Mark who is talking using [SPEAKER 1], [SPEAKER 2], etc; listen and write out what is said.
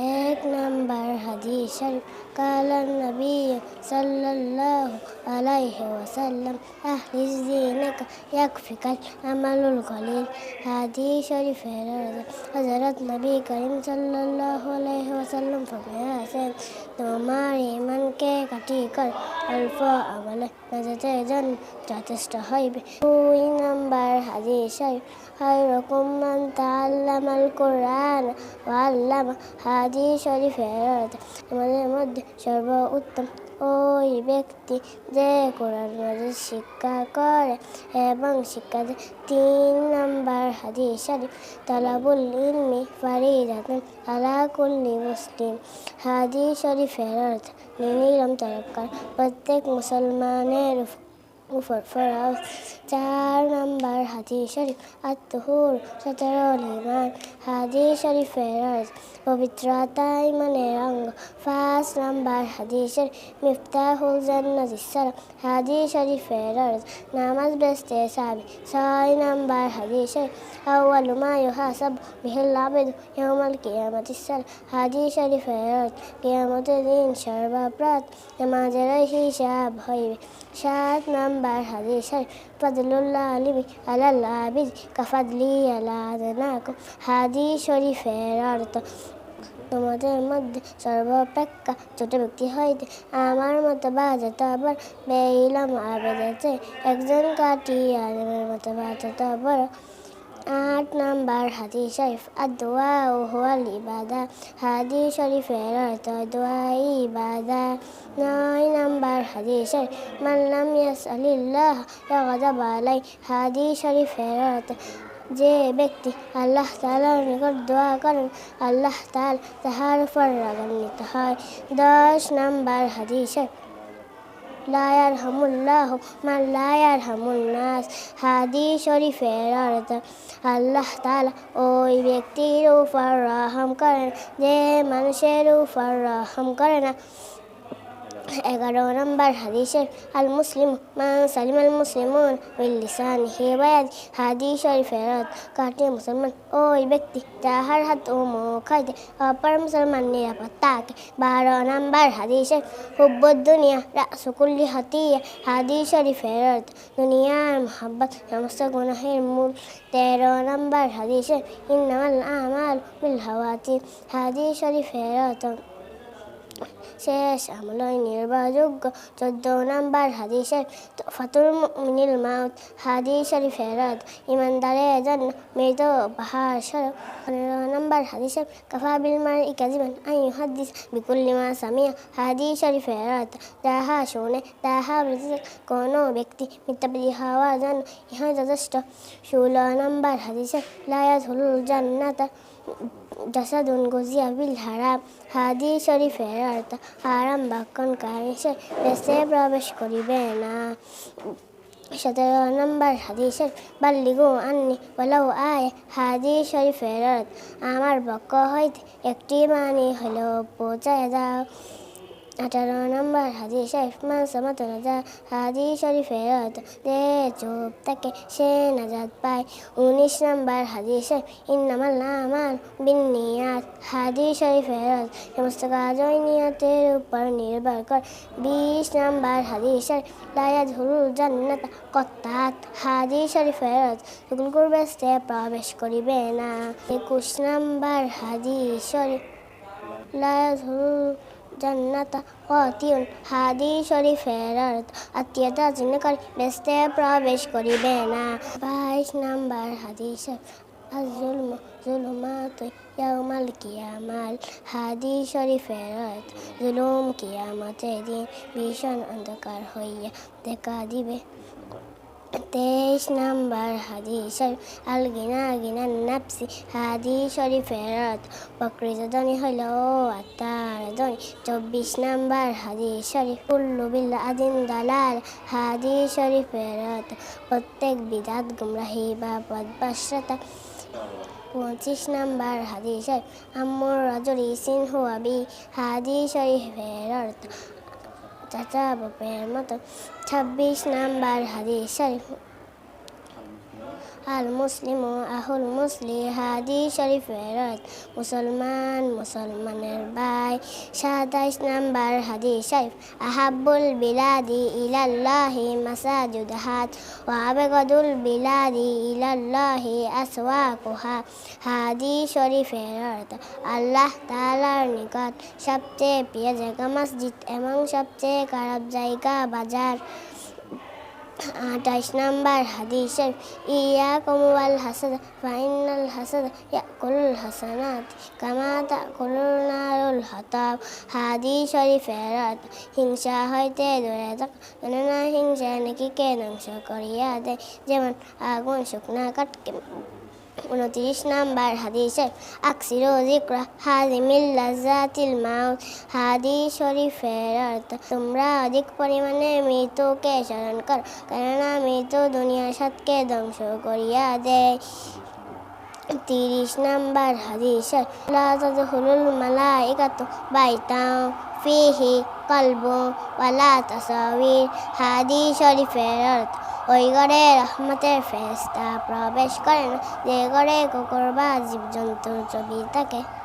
[SPEAKER 1] এক নম্বর হাদিস কালান নবী সাল্লাল্লাহু আলাইহি ওয়াসাল্লাম, আহলিস দীনক ইয়াকফিকাল আমালুল কলিল। হাদিস শরীফের হযরত নবী করিম সাল্লাল্লাহু আলাইহি ওয়াসাল্লাম ফরমায়াছেন তোমার ইমানকে কাটিকর অল্প আমলে মেজাতে যেন যথেষ্ট হইবে। দুই নম্বর হাদিস শরীফ হয় রকম মান তাআল্লামাল কোরআন ওয়া আল্লামা হাদিস শরীফের আমাদের মধ্যে সর্ব উত্তম ওই ব্যক্তি যে কোরআন মাজিদ শিক্ষা করে এবং শিক্ষা দেয়। তিন নম্বর হাদিস শরীফ, তালাবুল ইলমি ফারিদাতুন আলা কুল্লি মুসলিম। হাদিস শরীফের অর্থ নিলাম তরফকার প্রত্যেক মুসলমানের উপর ফরজ চার নাম্বার হাজি শরীফ, আত্মহুর সতেরোল ইমান। হাদিস শরীফের রজ পবিত্রতা ইমানের অঙ্গ। পাঁচ নাম্বার হাদিস শরীফ, মিফতাহুল জান্নাতিসার হাজি শরীফের রজ নামাজ বেস্তে সাবি। ছয় নাম্বার হাজি শরীফ, আউয়াল মা ইউহাসাব বিহিল আবেদ ইয়ামাল কিয়ামাতিসার হাদিস শরীফের রজ কিয়ামতের দিন সর্বাপ্রাত নামাজের হিসাব হইবে। সাত নাম্বার الله আলিমি আলাল আবিদ কাফাদলি আলা আদনাকুম হাদিস শরীফের অর্থ তোমাদের মধ্যে সর্বাপেক্ষা ছোট ব্যক্তি হইতে আমার মতো বাজাত আবার বেইলাম আবেদাতে একজন কাটি আলমের মতো বাজাত আবার আট নাম্বার হাদিস শরীফ আদোয়া ও হোয়াল ইবাদা হাদিস শরীফের অর্থ দোয়া ইবাদা নয় নাম্বার হাদিস শরীফ মাল্লাম ইয়াসআলিল্লাহ ইয়াগদাব আলাই হাদিস শরীফের অর্থ যে ব্যক্তি আল্লাহ তালার নিকট দোয়া করেন আল্লাহ তাল তাহার উপর রাগান্বিত হয় দশ নাম্বার হাদিস শরীফ লা ইয়ারহামুল্লাহ মান লা ইয়ারহামুন নাস হাদিস শরীফের অর্থ আল্লাহ তাআলা ওই ব্যক্তির উপর রহম করেন। যে মানুষের উপর রহম করে না। এগারো নম্বর হাদিসের আল মুসলিম মান সালিম আল মুসলিমুন লিসান হিবায়াত হাদিস শরীফের কাটে মুসলমান ওই ব্যক্তি যাহার হাত ও মুখ হইতে অপর মুসলমান নিরাপদ থাকে বারো নম্বর হাদিসের, হুব্বুদ দুনিয়া রাসুকুল্লি হাতিয়া হাদিস শরীফের দুনিয়ার মোহাব্বত সমস্ত গুনাহের মূল। তেরো নম্বর হাদিসের, ইন্নামাল আমাল বিল হাওয়াতি হাদিস শরীফের শেষ। আমলয় নির্ভরযোগ্য চোদ্দ নাম্বার হাদিসের ফাতুল মিনিল মাউত। হাদিস শরীফের ইমানদারের জন্য মৃত বাহার পনেরো নাম্বার হাদিসের, কাফা বিল মার ইকাজিবান আই হাদিস বিকুল্লি মা সামিয়া। হাদিস শরীফের তাহা শুনে, তাহা কোনো ব্যক্তি মিথ্যাবাদী হওয়ার জন্য ইহা যথেষ্ট। ষোলো নাম্বার হাদিসের লায়াত হলুল জান্নাতা। গজিয়া বিল হারাম হাদি শরীফের অর্থ হারাম বাক্যন কাহিসে বেসে প্রবেশ করিবে না সতেরো নম্বর হাদিসের বাল্লিগু আন্নি বলাও আয় হাদি শরীফের অর্থ আমার পক্ষ হইতে একটি মানি হলো পৌঁছায় দাও আঠারো নম্বর হাদিস, শরীফ মান সমাত নাজা হাদিস শরীফের যে চুপ থাকে সে নাজাদ পায়। উনিশ নম্বর হাদিস, শরীফ, ইন্নামাল আমাল বিনিয়াত হাদিস শরীফের সমস্ত কাজ ওই নিয়তের উপর নির্ভর কর। বিশ নম্বর হাদিস, শরীফ লায়াদ হুরুল জান্নাত কত্তাত। হাদিস শরীফের শুকুল করবে প্রবেশ করিবে না। একুশ নম্বর হাদিস, শরীফ লায়াদ হুরুল জান্নাতা অতিউন হাদি শরীফের অর্থ আত্মীয়তা চিহ্ন করে বেসতে প্রবেশ করিবে না বাইশ নাম্বার হাদিস الظلم ظلمات يوم القيامة হাদি শরীফের অর্থ জুলুম কিয়ামতের দিন ভীষণ অন্ধকার হইয়া দেখা দিবে তেইশ নাম্বার হাদিস আল গিনা গিনা নাপসি হাদিস শরীফের অর্থ প্রকৃত ধ্বনি হইল আত্মার ধ্বনি চব্বিশ নাম্বার হাদিস শরীফ উল্লু বিল্লা আদিন দালাল, হাদিস শরীফের প্রত্যেক বিদাত গুমরাহি বা পদবাসতা পঁচিশ নাম্বার হাদিস আম্মুর রাজুল ইসিন হুয়াবি, হাদিস শরীফের অর্থ চাচা বাপের মতো ছাব্বিশ নাম্বার হাদিস শরীফ। আল মুসলিম আহুল মুসলি হাদি শরীফের মুসলমান মুসলমানের ভাই সাতাইশ নাম্বার হাদিস শরীফ। আহাবুল বিলাদি ইলাল্লাহি মাসাজুদহাত ওয়াবেগদুল বিলাদি ইলাল্লাহি আসওয়াকুহা। হাদি শরীফের আল্লাহ তাআলার নিকট সবচেয়ে প্রিয় জায়গা মসজিদ এবং সবচেয়ে খারাপ জায়গা বাজার। আঠাইশ নাম্বার হাদিস ইয়া কমুয়াল হাসাদ ফাইনাল হাসাদ কুল হাসানাত কামাতা কুলুল নারুল হতাব। হাদি শরীফের অর্থ হিংসা হইতে দূরে থাক, কেননা হিংসা নাকিকে ধ্বংস করিয়া দেয়? যেমন আগুন শুকনা কাঠকে উনত্রিশ নাম্বার হাদিসের আকসিরো জিক্রা হাদিমিল লাজাতিল মাউত। হাদি শরীফের অর্থ, তোমরা অধিক পরিমাণে মৃত্যুকে স্মরণ কর, কেননা মৃত্যু দুনিয়ার সাতকে ধ্বংস করিয়া দেয়। তিরিশ নাম্বার হাদিসের, লা তাদখুলুল মালাইকাতু বাইতাও ফিহি কলবু ওয়ালা তাসাবির হাদি শরীফের অর্থ ওই ঘরে রহমতের ফেস্তা প্রবেশ করেন যে ঘরে কুকুর বা জীবজন্তুর ছবি থাকে।